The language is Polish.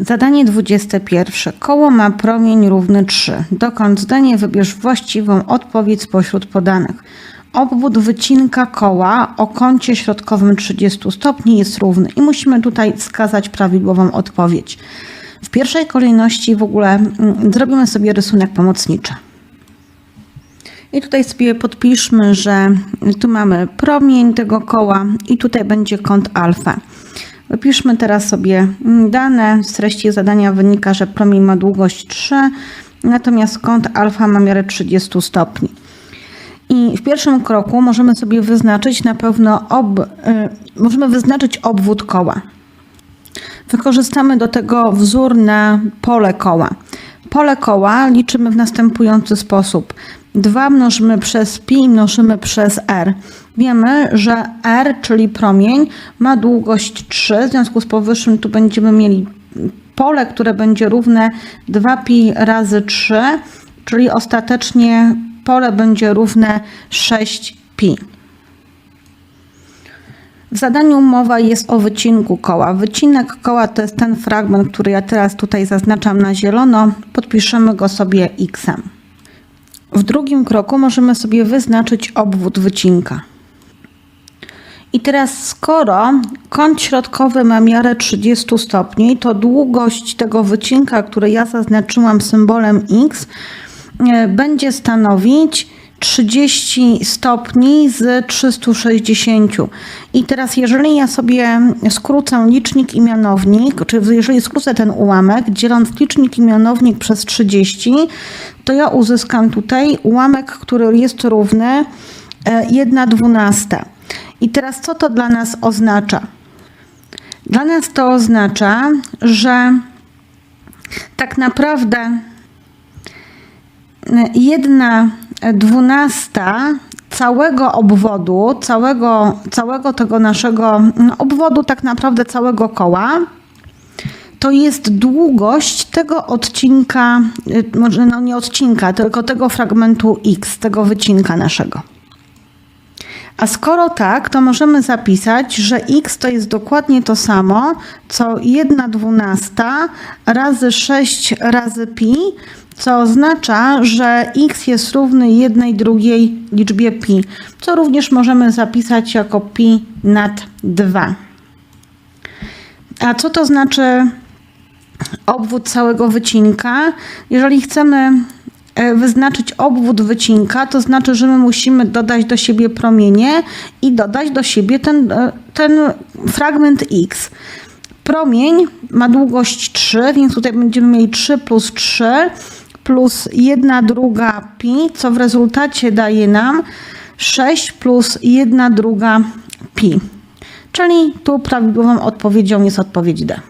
Zadanie 21. Koło ma promień równy 3. Dokąd zdanie wybierz właściwą odpowiedź spośród podanych. Obwód wycinka koła o kącie środkowym 30 stopni jest równy i musimy tutaj wskazać prawidłową odpowiedź. W pierwszej kolejności w ogóle mm, zrobimy sobie rysunek pomocniczy. I tutaj sobie podpiszmy, że tu mamy promień tego koła i tutaj będzie kąt alfa. Wypiszmy teraz sobie dane. Z treści zadania wynika, że promień ma długość 3, natomiast kąt alfa ma miarę 30 stopni. I w pierwszym kroku możemy sobie wyznaczyć na pewno ob, y, możemy wyznaczyć obwód koła. Wykorzystamy do tego wzór na pole koła. Pole koła liczymy w następujący sposób. 2 mnożymy przez pi mnożymy przez r. Wiemy, że r, czyli promień, ma długość 3. W związku z powyższym tu będziemy mieli pole, które będzie równe 2pi razy 3, czyli ostatecznie pole będzie równe 6pi. W zadaniu mowa jest o wycinku koła. Wycinek koła to jest ten fragment, który ja teraz tutaj zaznaczam na zielono. Podpiszemy go sobie x. W drugim kroku możemy sobie wyznaczyć obwód wycinka. I teraz skoro kąt środkowy ma miarę 30 stopni, to długość tego wycinka, który ja zaznaczyłam symbolem x, e, będzie stanowić 30 stopni z 360. I teraz jeżeli ja sobie skrócę licznik i mianownik, czy jeżeli skrócę ten ułamek, dzieląc licznik i mianownik przez 30, to ja uzyskam tutaj ułamek, który jest równy 1 dwunasta. I teraz co to dla nas oznacza? Dla nas to oznacza, że tak naprawdę jedna dwunasta całego obwodu, całego, całego tego naszego no, obwodu, tak naprawdę całego koła, to jest długość tego odcinka, y, może no nie odcinka, tylko tego fragmentu x, tego wycinka naszego. A skoro tak, to możemy zapisać, że x to jest dokładnie to samo, co 1 dwunasta razy 6 razy pi, co oznacza, że x jest równy jednej drugiej liczbie pi, co również możemy zapisać jako pi nad 2. A co to znaczy obwód całego wycinka? Jeżeli chcemy wyznaczyć obwód wycinka, to znaczy, że my musimy dodać do siebie promienie i dodać do siebie ten, e, ten fragment x. Promień ma długość 3, więc tutaj będziemy mieli 3 plus 3 plus 1 druga pi, co w rezultacie daje nam 6 plus 1 druga pi. Czyli tu prawidłową odpowiedzią jest odpowiedź D.